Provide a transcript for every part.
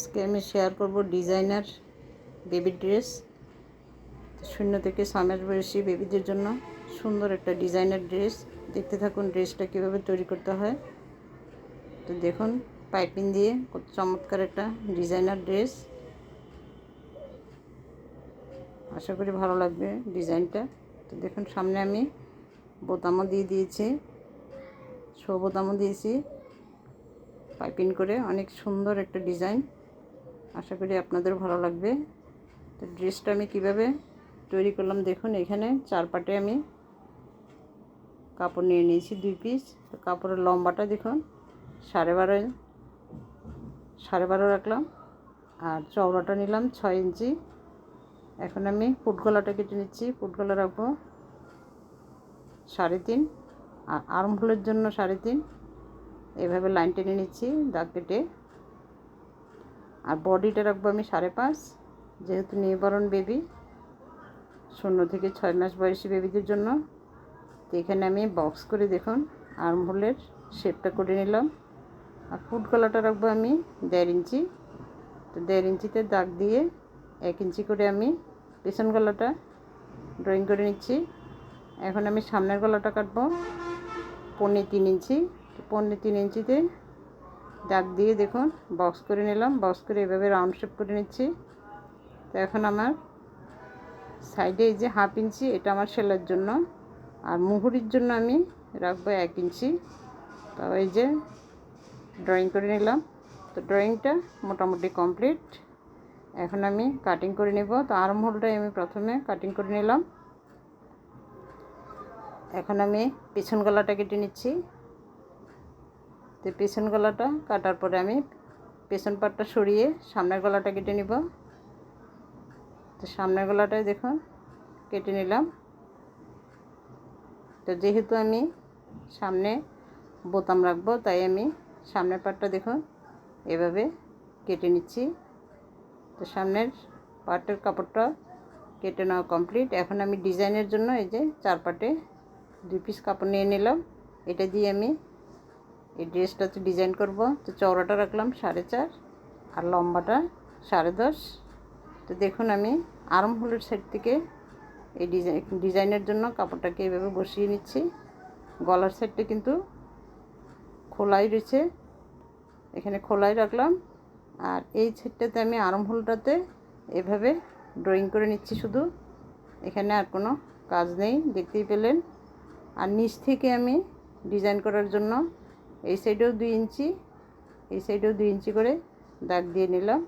আজকে আমি শেয়ার করব ডিজাইনার বেবি ড্রেস শূন্য থেকে ছয় মাস বয়সী বেবিদের জন্য সুন্দর একটা ডিজাইনার ড্রেস দেখতে থাকুন ড্রেসটা কীভাবে তৈরি করতে হয়। তো দেখুন পাইপিং দিয়ে কত চমৎকার একটা ডিজাইনার ড্রেস আশা করি ভালো লাগবে ডিজাইনটা। তো দেখুন, সামনে আমি বোতামও দিয়ে দিয়েছি। শো বোতামও দিয়েছি। পাইপিং করে অনেক সুন্দর একটা ডিজাইন আশা করি আপনাদের ভালো লাগবে। তো ড্রেসটা আমি কীভাবে তৈরি করলাম দেখুন, এখানে চার পাটে আমি কাপড় নিয়ে নিয়েছি দুই পিস তো কাপড়ের লম্বাটা দেখুন, সাড়ে বারো সাড়ে বারো রাখলাম। আর চওড়াটা নিলাম ছয় ইঞ্চি। এখন আমি ফুটগলাটা কেটে নিচ্ছি। ফুটগলা রাখব সাড়ে তিন, আর আর্মহোলের জন্য সাড়ে তিন। এভাবে লাইন টেনে নিচ্ছি দাগ কেটে। আর বডিটা রাখব আমি সাড়ে পাঁচ। যেহেতু নিউবরণ বেবি শূন্য থেকে ছয় মাস বয়সী বেবিদের জন্য। তো এখানে আমি বক্স করে দেখুন আর্মহোলের শেপটা করে নিলাম। আর ফুট গলাটা রাখব আমি দেড় ইঞ্চি। তো দেড় ইঞ্চিতে দাগ দিয়ে এক ইঞ্চি করে আমি পেছন গলাটা ড্রয়িং করে নিচ্ছি। এখন আমি সামনের গলাটা কাটবো পনেরো তিন ইঞ্চি। পনেরো তিন ইঞ্চিতে দাগ দিয়ে দেখুন বক্স করে নিলাম। বক্স করে এভাবে রাউন্ড শেপ করে নিচ্ছি। তো এখন আমার সাইডে এই যে হাফ ইঞ্চি এটা আমার সেলার জন্য। আর মুহুরির জন্য আমি রাখব এক ইঞ্চি তো এই যে ড্রয়িং করে নিলাম। তো ড্রয়িংটা মোটামুটি কমপ্লিট এখন আমি কাটিং করে নেব। তো আর্ম হোলটাই আমি প্রথমে কাটিং করে নিলাম। এখন আমি পিছন গলাটা কেটে নিচ্ছি। তো পেছন গলাটা কাটার পরে আমি পেছন পাটটা সরিয়ে সামনের গলাটা কেটে নিব। তো সামনের গলাটাই দেখুন, কেটে নিলাম। তো যেহেতু আমি সামনে বোতাম রাখব, তাই আমি সামনের পাটটা দেখুন, এভাবে কেটে নিচ্ছি। তো সামনের পাটের কাপড়টা কেটে নেওয়া কমপ্লিট। এখন আমি ডিজাইনের জন্য এই যে চার পাটে দুই পিস কাপড় নিয়ে নিলাম। এটা দিয়ে আমি এই ড্রেসটা তো ডিজাইন করব। তো চওড়াটা রাখলাম সাড়ে চার, আর লম্বাটা সাড়ে দশ। তো দেখুন আমি আর্ম হোলের সাইড থেকে এই ডিজাইন ডিজাইনের জন্য কাপড়টাকে এভাবে বসিয়ে নিচ্ছি। গলার সাইডটা কিন্তু খোলাই রয়েছে। এখানে খোলাই রাখলাম। আর এই সাইডটাতে আমি আর্ম হোলটাতে এভাবে ড্রয়িং করে নিচ্ছি শুধু। এখানে আর কোনো কাজ নেই, দেখতেই পেলেন। আর নিচ থেকে আমি ডিজাইন করার জন্য এই সাইডেও দুই ইঞ্চি, এই সাইডেও দুই ইঞ্চি করে দাগ দিয়ে নিলাম।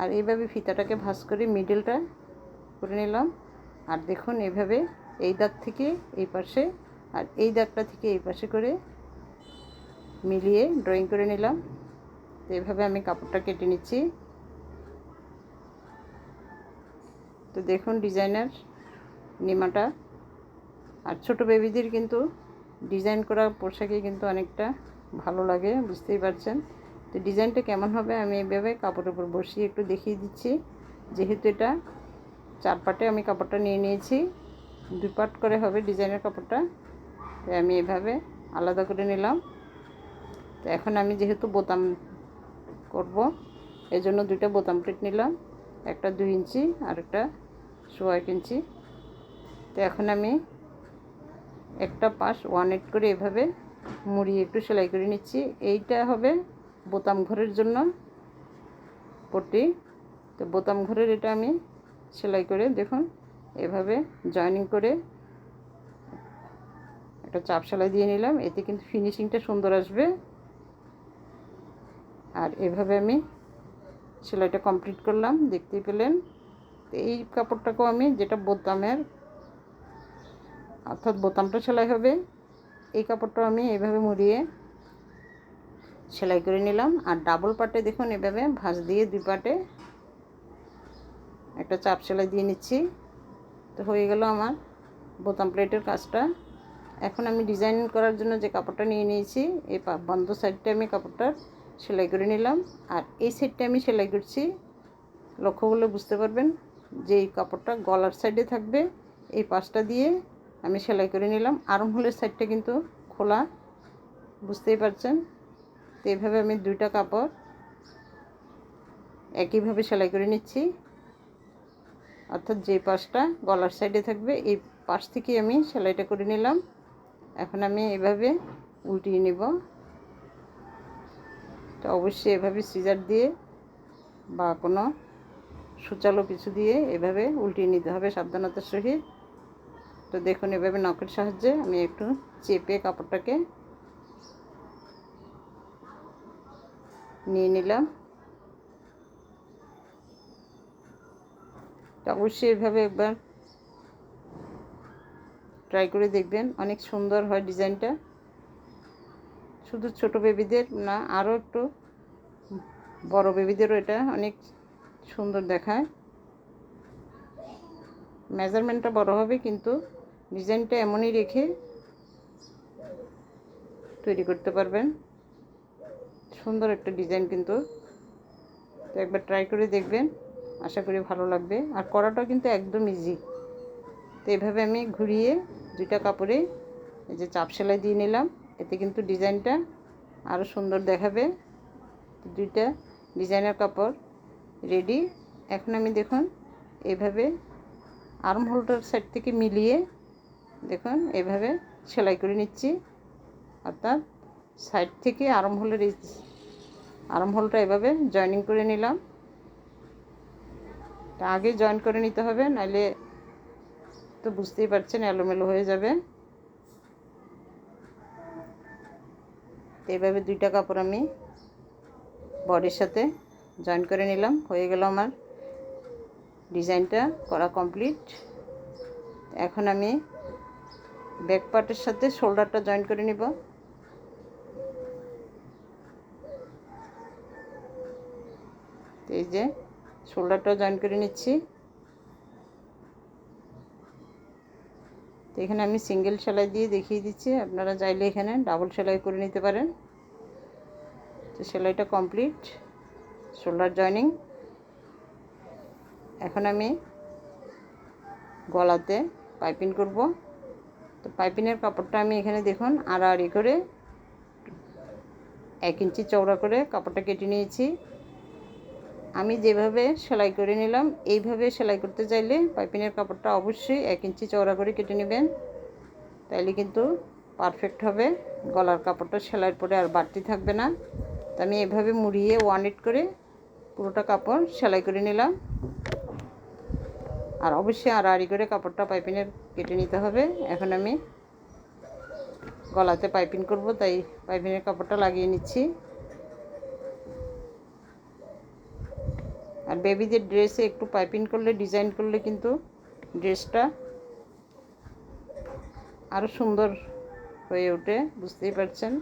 আর এইভাবে ফিতাটাকে ভাঁজ করে মিডলটা করে নিলাম। আর দেখুন এইভাবে এই দাগ থেকে এই পাশে আর এই দাগটা থেকে এই পাশে করে মিলিয়ে ড্রয়িং করে নিলাম। তো এইভাবে আমি কাপড়টা কেটে নিচ্ছি। তো দেখুন ডিজাইনার নিমাটা। আর ছোট বেবিদের কিন্তু ডিজাইন করা পোশাকে কিন্তু অনেকটা ভালো লাগে, বুঝতেই পারছেন। তো ডিজাইনটা কেমন হবে আমি এইভাবে কাপড়ের উপর বসিয়ে একটু দেখিয়ে দিচ্ছি। যেহেতু এটা চার পাটে আমি কাপড়টা নিয়ে নিয়েছি, দুই পাট করে হবে ডিজাইনের কাপড়টা। তাই আমি এভাবে আলাদা করে নিলাম। তো এখন আমি যেহেতু বোতাম করব জন্য দুইটা বোতাম প্লেট নিলাম। একটা দুই ইঞ্চি আর একটা সোয়া এক ইঞ্চি। তো এখন আমি একটা পাশ ওয়ান এইট করে এভাবে মুড়িয়ে একটু সেলাই করে নিচ্ছি। এইটা হবে বোতাম ঘরের জন্য পট্টি। তো বোতাম ঘরের এটা আমি সেলাই করে দেখুন, এভাবে জয়েনিং করে একটা চাপ সেলাই দিয়ে নিলাম। এতে কিন্তু ফিনিশিংটা সুন্দর আসবে। আর এভাবে আমি সেলাইটা কমপ্লিট করলাম, দেখতেই পেলেন। এই কাপড়টাকেও আমি যেটা বোতামের, অর্থাৎ বোতামটা সেলাই হবে এই কাপড়টা আমি এভাবে মুড়িয়ে সেলাই করে নিলাম। আর ডাবল পাটে দেখুন এভাবে ভাঁজ দিয়ে দুই পাটে একটা চাপ সেলাই দিয়ে নিচ্ছি। তো হয়ে গেল আমার বোতাম প্লেটের কাজটা। এখন আমি ডিজাইন করার জন্য যে কাপড়টা নিয়ে নিয়েছি, এই বন্ধ সাইডটা আমি কাপড়টা সেলাই করে নিলাম। আর এই সাইডটা আমি সেলাই করছি, লক্ষ্য করলে বুঝতে পারবেন যে এই কাপড়টা গলার সাইডে থাকবে, এই পাশটা দিয়ে আমি সেলাই করে নিলাম। আর্মহোলের সাইডটা কিন্তু খোলা, বুঝতেই পারছেন? তো এইভাবে আমি দুইটা কাপড় একইভাবে সেলাই করে নিচ্ছি। অর্থাৎ যে পাশটা গলার সাইডে থাকবে, এই পাশ থেকে আমি সেলাইটা করে নিলাম। এখন আমি এভাবে উল্টিয়ে নেব। তো অবশ্যই এভাবে সিজার দিয়ে বা কোনো সুচালো কিছু দিয়ে এভাবে উল্টিয়ে নিতে হবে সাবধানতার সহিত। তো দেখুন, এভাবে নখের সাহায্যে আমি একটু চেপে কাপড়টাকে নিয়ে নিলাম। অবশ্যই এভাবে একবার ট্রাই করে দেখবেন, অনেক সুন্দর হয় ডিজাইনটা। শুধু ছোট বেবিদের না, আরও একটু বড় বেবিদেরও এটা অনেক সুন্দর দেখায়। মেজারমেন্টটা বড় হবে, কিন্তু ডিজাইনটা এমনই রেখে তৈরি করতে পারবেন। সুন্দর একটা ডিজাইন কিন্তু। তো একবার ট্রাই করে দেখবেন। আশা করি ভালো লাগবে। আর করাটাও কিন্তু একদম ইজি তো এভাবে আমি ঘুরিয়ে দুইটা কাপড়ে এই যে চাপ সেলাই দিয়ে নিলাম। এতে কিন্তু ডিজাইনটা আরও সুন্দর দেখাবে। দুইটা ডিজাইনের কাপড় রেডি এখন আমি দেখুন, এভাবে আর্ম হোল্ডার সাইড থেকে মিলিয়ে দেখুন, এভাবে সেলাই করে নিচ্ছি। অর্থাৎ সাইড থেকে আর্ম হোলের আর্ম হোলটা এভাবে জয়েনিং করে নিলাম। তা আগে জয়েন করে নিতে হবে নাহলে তো বুঝতেই পারছেন, এলোমেলো হয়ে যাবে। এইভাবে দুইটা কাপড় আমি বডির সাথে জয়েন করে নিলাম, হয়ে গেল আমার ডিজাইনটা করা কমপ্লিট। এখন আমি ব্যাক পার্টের সাথে শোল্ডারটা জয়েন করে নিব। এই যে শোল্ডারটাও জয়েন করে নিচ্ছি। তো এখানে আমি সিঙ্গেল সেলাই দিয়ে দেখিয়ে দিচ্ছি, আপনারা চাইলে এখানে ডাবল সেলাই করে নিতে পারেন। তো সেলাইটা কমপ্লিট শোল্ডার জয়নিং এখন আমি গলাতে পাইপিং করব। তো পাইপিংয়ের কাপড়টা আমি এখানে দেখুন আড়াআড়ি করে এক ইঞ্চি চওড়া করে কাপড়টা কেটে নিয়েছি। আমি যেভাবে সেলাই করে নিলাম, এইভাবে সেলাই করতে চাইলে পাইপিনের কাপড়টা অবশ্যই এক ইঞ্চি চওড়া করে কেটে নেবেন। তাইলে কিন্তু পারফেক্ট হবে, গলার কাপড়টা সেলাইয়ের পরে আর বাড়তি থাকবে না। তো আমি এভাবে মুড়িয়ে ওয়ান করে পুরোটা কাপড় সেলাই করে নিলাম। আর অবশ্যই আর আড়ি করে কাপড়টা পাইপিনের কেটে নিতে হবে। এখন আমি গলাতে পাইপিং করব, তাই পাইপিনের কাপড়টা লাগিয়ে নিচ্ছি। আর বেবিদের ড্রেসে একটু পাইপিন করলে, ডিজাইন করলে কিন্তু ড্রেসটা আরও সুন্দর হয়ে ওঠে, বুঝতেই পারছেন?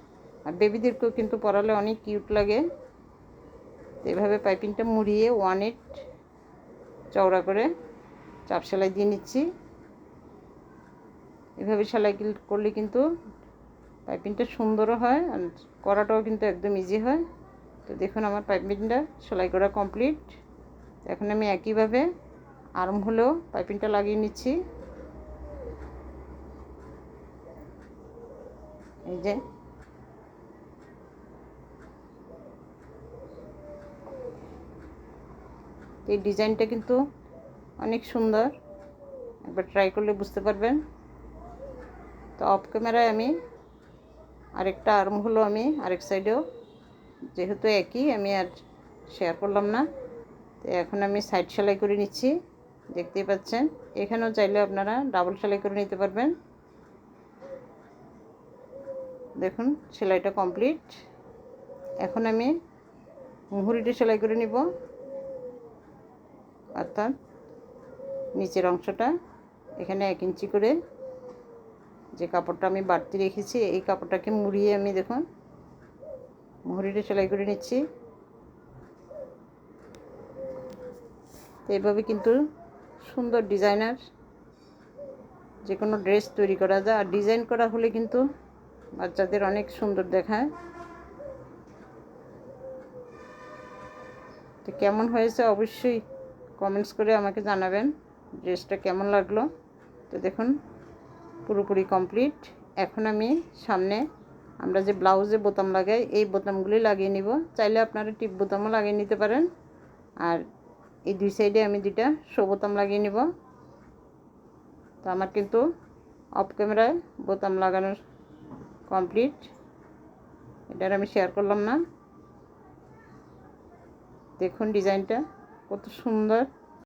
আর বেবিদেরকেও কিন্তু পরালে অনেক কিউট লাগে। এভাবে পাইপিংটা মুড়িয়ে ওয়ান এইট চওড়া করে চাপ সেলাই দিয়ে নিচ্ছি। এভাবে সেলাই করলে কিন্তু পাইপিংটা সুন্দরও হয় আর করাটাও কিন্তু একদম ইজি হয়। তো দেখুন আমার পাইপিংটা সেলাই করা কমপ্লিট এখন আমি একইভাবে আর্ম হলেও পাইপিংটা লাগিয়ে নিচ্ছি। এই যে। এই ডিজাইনটা কিন্তু অনেক সুন্দর। একবার ট্রাই করলে বুঝতে পারবেন। তো অফ ক্যামেরায় আমি আরেকটা আর্ম হলো আমি আরেক সাইডেও যেহেতু একই, আমি আর শেয়ার করলাম না। তো এখন আমি সাইড সেলাই করে নিচ্ছি, দেখতেই পাচ্ছেন। এখানেও চাইলে আপনারা ডাবল সেলাই করে নিতে পারবেন। দেখুন, সেলাইটা কমপ্লিট এখন আমি মুহুরিটা সেলাই করে নিব। অর্থাৎ নিচের অংশটা এখানে এক ইঞ্চি করে যে কাপড়টা আমি বাড়তি রেখেছি, এই কাপড়টাকে মুড়িয়ে আমি দেখুন মুহুরিটা সেলাই করে নিচ্ছি। তো এভাবে কিন্তু সুন্দর ডিজাইনার যে কোনো ড্রেস তৈরি করা যায়। আর ডিজাইন করা হলে কিন্তু বাচ্চাদের অনেক সুন্দর দেখায়। তো কেমন হয়েছে অবশ্যই কমেন্টস করে আমাকে জানাবেন। ড্রেসটা কেমন লাগল? তো দেখুন, পুরোপুরি কমপ্লিট। এখন আমি সামনে আমরা যে ব্লাউজে বোতাম লাগাই, এই বোতামগুলি লাগিয়ে নিব। চাইলে আপনারা টিপ বোতামও লাগিয়ে নিতে পারেন। আর এই দুই সাইডে আমি দুইটা শো বোতাম লাগিয়ে নিব। তো আমার কিন্তু অফ ক্যামেরায় বোতাম লাগানোর কমপ্লিট। এটার আমি শেয়ার করলাম না। দেখুন ডিজাইনটা কত সুন্দর।